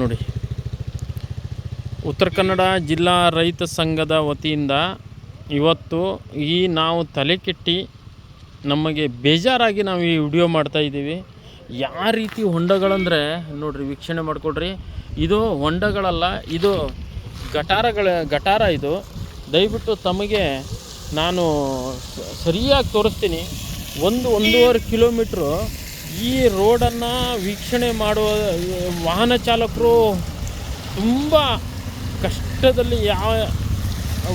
ನೋಡಿ. ಉತ್ತರ ಕನ್ನಡ ಜಿಲ್ಲಾ ರೈತ ಸಂಘದ ವತಿಯಿಂದ ಇವತ್ತು ಈ ನಾವು ತಲೆ ಕೆಟ್ಟಿ ನಮಗೆ ಬೇಜಾರಾಗಿ ನಾವು ಈ ವಿಡಿಯೋ ಮಾಡ್ತಾಯಿದ್ದೀವಿ ಯಾವ ರೀತಿ ಹೊಂಡಗಳಂದರೆ ನೋಡಿರಿ, ವೀಕ್ಷಣೆ ಮಾಡಿಕೊಡ್ರಿ. ಇದು ಹೊಂಡಗಳಲ್ಲ, ಇದು ಗಟಾರಗಳ ಗಟಾರ ಇದು. ದಯವಿಟ್ಟು ತಮಗೆ ನಾನು ಸರಿಯಾಗಿ ತೋರಿಸ್ತೀನಿ. ಒಂದು ಒಂದೂವರೆ ಕಿಲೋಮೀಟ್ರು ಈ ರೋಡನ್ನು ವೀಕ್ಷಣೆ ಮಾಡುವ, ವಾಹನ ಚಾಲಕರು ತುಂಬ ಕಷ್ಟದಲ್ಲಿ ಯಾವ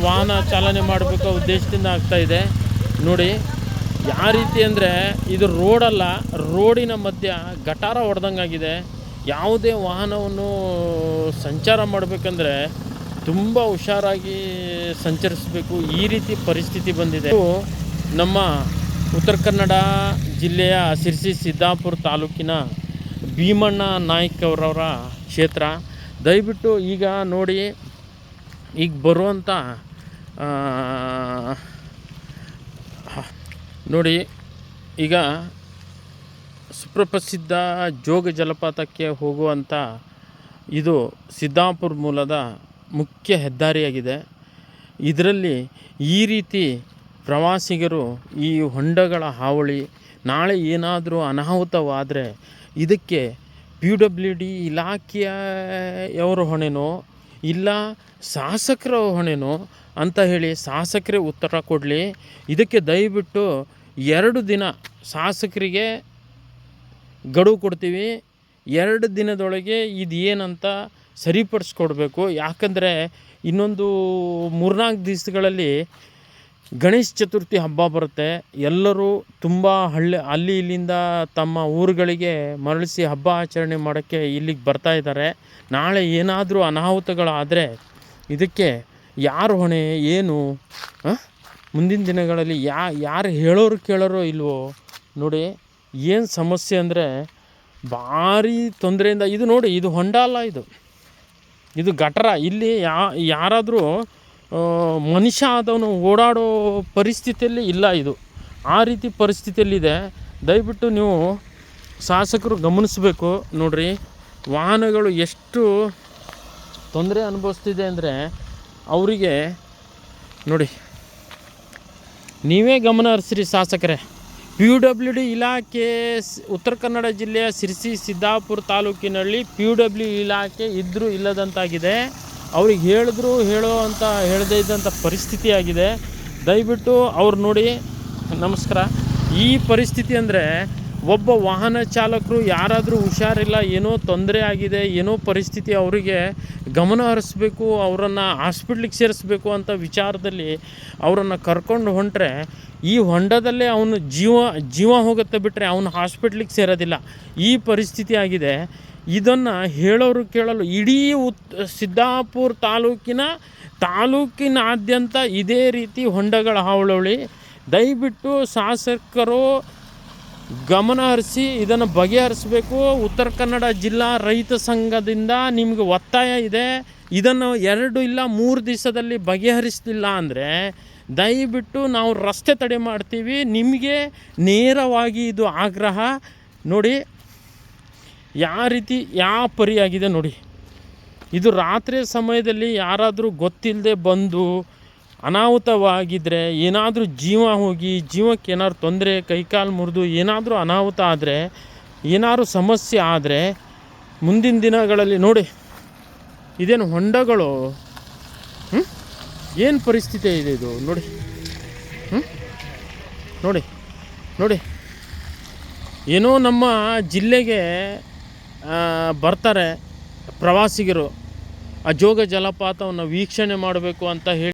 ವಾಹನ ಚಾಲನೆ ಮಾಡಬೇಕು ಉದ್ದೇಶದಿಂದ ಆಗ್ತಾ ಇದೆ. ನೋಡಿ, ಯಾವ ರೀತಿ ಅಂದರೆ ಇದು ರೋಡಲ್ಲ ರೋಡಿನ ಮಧ್ಯ ಗಟಾರ ಹೊಡೆದಂಗಾಗಿದೆ. ಯಾವುದೇ ವಾಹನವನ್ನು ಸಂಚಾರ ಮಾಡಬೇಕಂದ್ರೆ ತುಂಬ ಹುಷಾರಾಗಿ ಸಂಚರಿಸಬೇಕು. ಈ ರೀತಿ ಪರಿಸ್ಥಿತಿ ಬಂದಿದೆ. ನಮ್ಮ ಉತ್ತರ ಕನ್ನಡ ಜಿಲ್ಲೆಯ ಸಿರ್ಸಿ ಸಿದ್ದಾಪುರ ತಾಲೂಕಿನ ಭೀಮಣ್ಣ ನಾಯ್ಕ ಅವರವರ ಕ್ಷೇತ್ರ. ದಯವಿಟ್ಟು ಈಗ ನೋಡಿ, ಈಗ ಬರುವಂಥ ನೋಡಿ, ಈಗ ಸುಪ್ರಸಿದ್ಧ ಜೋಗ ಜಲಪಾತಕ್ಕೆ ಹೋಗುವಂಥ ಇದು ಸಿದ್ದಾಪುರ ಮೂಲದ ಮುಖ್ಯ ಹೆದ್ದಾರಿಯಾಗಿದೆ. ಇದರಲ್ಲಿ ಈ ರೀತಿ ಪ್ರವಾಸಿಗರು ಈ ಹೊಂಡಗಳ ಹಾವಳಿ, ನಾಳೆ ಏನಾದರೂ ಅನಾಹುತವಾದರೆ ಇದಕ್ಕೆ ಪಿ ಡಬ್ಲ್ಯೂ ಡಿ ಇಲಾಖೆಯವರ ಹೊಣೆನೋ, ಇಲ್ಲ ಶಾಸಕರ ಹೊಣೆನೋ ಅಂತ ಹೇಳಿ ಶಾಸಕರೇ ಉತ್ತರ ಕೊಡಲಿ. ಇದಕ್ಕೆ ದಯವಿಟ್ಟು ಎರಡು ದಿನ ಶಾಸಕರಿಗೆ ಗಡುವು ಕೊಡ್ತೀವಿ. ಎರಡು ದಿನದೊಳಗೆ ಇದು ಏನಂತ ಸರಿಪಡಿಸ್ಕೊಡ್ಬೇಕು. ಯಾಕಂದರೆ ಇನ್ನೊಂದು ಮೂರ್ನಾಲ್ಕು ದಿವಸಗಳಲ್ಲಿ ಗಣೇಶ ಚತುರ್ಥಿ ಹಬ್ಬ ಬರುತ್ತೆ. ಎಲ್ಲರೂ ತುಂಬ ಹಳ್ಳಿ, ಅಲ್ಲಿ ಇಲ್ಲಿಂದ ತಮ್ಮ ಊರುಗಳಿಗೆ ಮರಳಿಸಿ ಹಬ್ಬ ಆಚರಣೆ ಮಾಡೋಕ್ಕೆ ಇಲ್ಲಿಗೆ ಬರ್ತಾ ಇದ್ದಾರೆ. ನಾಳೆ ಏನಾದರೂ ಅನಾಹುತಗಳಾದರೆ ಇದಕ್ಕೆ ಯಾರು ಹೊಣೆ, ಏನು ಮುಂದಿನ ದಿನಗಳಲ್ಲಿ ಯಾ, ಯಾರು ಹೇಳೋರು ಕೇಳೋರೋ ಇಲ್ವೋ? ನೋಡಿ, ಏನು ಸಮಸ್ಯೆ ಅಂದರೆ ಭಾರಿ ತೊಂದರೆಯಿಂದ, ಇದು ನೋಡಿ, ಇದು ಹೊಂಡ ಅಲ್ಲ ಇದು. ಇದು ಗಟರ ಇಲ್ಲಿ ಯಾರಾದರೂ ಮನುಷ್ಯ ಆದವನು ಓಡಾಡೋ ಪರಿಸ್ಥಿತಿಯಲ್ಲಿ ಇಲ್ಲ ಇದು. ಆ ರೀತಿ ಪರಿಸ್ಥಿತಿಯಲ್ಲಿದೆ. ದಯವಿಟ್ಟು ನೀವು ಶಾಸಕರು ಗಮನಿಸಬೇಕು ನೋಡ್ರಿ. ವಾಹನಗಳು ಎಷ್ಟು ತೊಂದರೆ ಅನುಭವಿಸ್ತಿದೆ ಅಂದರೆ ಅವರಿಗೆ ನೋಡಿ. ನೀವೇ ಗಮನ ಹರಿಸ್ರಿ ಶಾಸಕರೇ. ಪಿ ಯು ಡಬ್ಲ್ಯೂ ಡಿ ಇಲಾಖೆ ಉತ್ತರ ಕನ್ನಡ ಜಿಲ್ಲೆಯ ಸಿರ್ಸಿ ಸಿದ್ದಾಪುರ ತಾಲೂಕಿನಲ್ಲಿ ಪಿ ಯು ಡಬ್ಲ್ಯೂ ಇಲಾಖೆ ಇದ್ದರೂ ಇಲ್ಲದಂತಾಗಿದೆ. ಅವ್ರಿಗೆ ಹೇಳಿದ್ರು, ಹೇಳೋ ಅಂತ ಹೇಳದೇ ಇದ್ದಂಥ ಪರಿಸ್ಥಿತಿ ಆಗಿದೆ. ದಯವಿಟ್ಟು ಅವ್ರು ನೋಡಿ, ನಮಸ್ಕಾರ. ಈ ಪರಿಸ್ಥಿತಿ ಅಂದರೆ ಒಬ್ಬ ವಾಹನ ಚಾಲಕರು ಯಾರಾದರೂ ಹುಷಾರಿಲ್ಲ, ಏನೋ ತೊಂದರೆ ಆಗಿದೆ, ಏನೋ ಪರಿಸ್ಥಿತಿ ಅವರಿಗೆ ಗಮನ ಹರಿಸ್ಬೇಕು, ಅವರನ್ನು ಹಾಸ್ಪಿಟ್ಲಿಗೆ ಸೇರಿಸ್ಬೇಕು ಅಂತ ವಿಚಾರದಲ್ಲಿ ಅವರನ್ನು ಕರ್ಕೊಂಡು ಹೊಂಟ್ರೆ, ಈ ಹೊಂಡದಲ್ಲೇ ಅವನು ಜೀವ ಜೀವ ಹೋಗುತ್ತೆ ಬಿಟ್ಟರೆ ಅವನು ಹಾಸ್ಪಿಟ್ಲಿಗೆ ಸೇರೋದಿಲ್ಲ. ಈ ಪರಿಸ್ಥಿತಿ ಆಗಿದೆ. ಇದನ್ನು ಹೇಳೋರು ಕೇಳಲು ಇಡೀ ಉತ್, ಸಿದ್ದಾಪುರ ತಾಲೂಕಿನ ತಾಲೂಕಿನಾದ್ಯಂತ ಇದೇ ರೀತಿ ಹೊಂಡಗಳ ಹಾವಳಿ. ದಯವಿಟ್ಟು ಶಾಸಕರು ಗಮನ ಹರಿಸಿ, ಇದನ್ನು ಬಗೆಹರಿಸಬೇಕು. ಉತ್ತರ ಕನ್ನಡ ಜಿಲ್ಲಾ ರೈತ ಸಂಘದಿಂದ ನಿಮಗೆ ಒತ್ತಾಯ ಇದೆ. ಇದನ್ನು ಎರಡು ಇಲ್ಲ ಮೂರು ದಿವಸದಲ್ಲಿ ಬಗೆಹರಿಸಲಿಲ್ಲ ಅಂದರೆ ದಯವಿಟ್ಟು ನಾವು ರಸ್ತೆ ತಡೆ ಮಾಡ್ತೀವಿ. ನಿಮಗೆ ನೇರವಾಗಿ ಇದು ಆಗ್ರಹ. ನೋಡಿ ಯಾವ ರೀತಿ ಯಾವ ಆಗಿದೆ ನೋಡಿ. ಇದು ರಾತ್ರಿ ಸಮಯದಲ್ಲಿ ಯಾರಾದರೂ ಗೊತ್ತಿಲ್ಲದೆ ಬಂದು ಅನಾಹುತವಾಗಿದ್ದರೆ ಏನಾದರೂ ಜೀವ ಹೋಗಿ, ಜೀವಕ್ಕೆ ಏನಾದ್ರು ತೊಂದರೆ, ಕೈಕಾಲು ಮುರಿದು ಏನಾದರೂ ಅನಾಹುತ ಆದರೆ, ಏನಾದರೂ ಸಮಸ್ಯೆ ಆದರೆ ಮುಂದಿನ ದಿನಗಳಲ್ಲಿ ನೋಡಿ, ಇದೇನು ಹೊಂಡಗಳು? ಏನು ಪರಿಸ್ಥಿತಿ ಇದೆ ಇದು ನೋಡಿ. ಹ್ಮ್? ನೋಡಿ ನೋಡಿ. ಏನೋ ನಮ್ಮ ಜಿಲ್ಲೆಗೆ ಬರ್ತಾರೆ ಪ್ರವಾಸಿಗರು. ಆ ಜೋಗ ಜಲಪಾತವನ್ನು ವೀಕ್ಷಣೆ ಮಾಡಬೇಕು ಅಂತ ಹೇಳಿ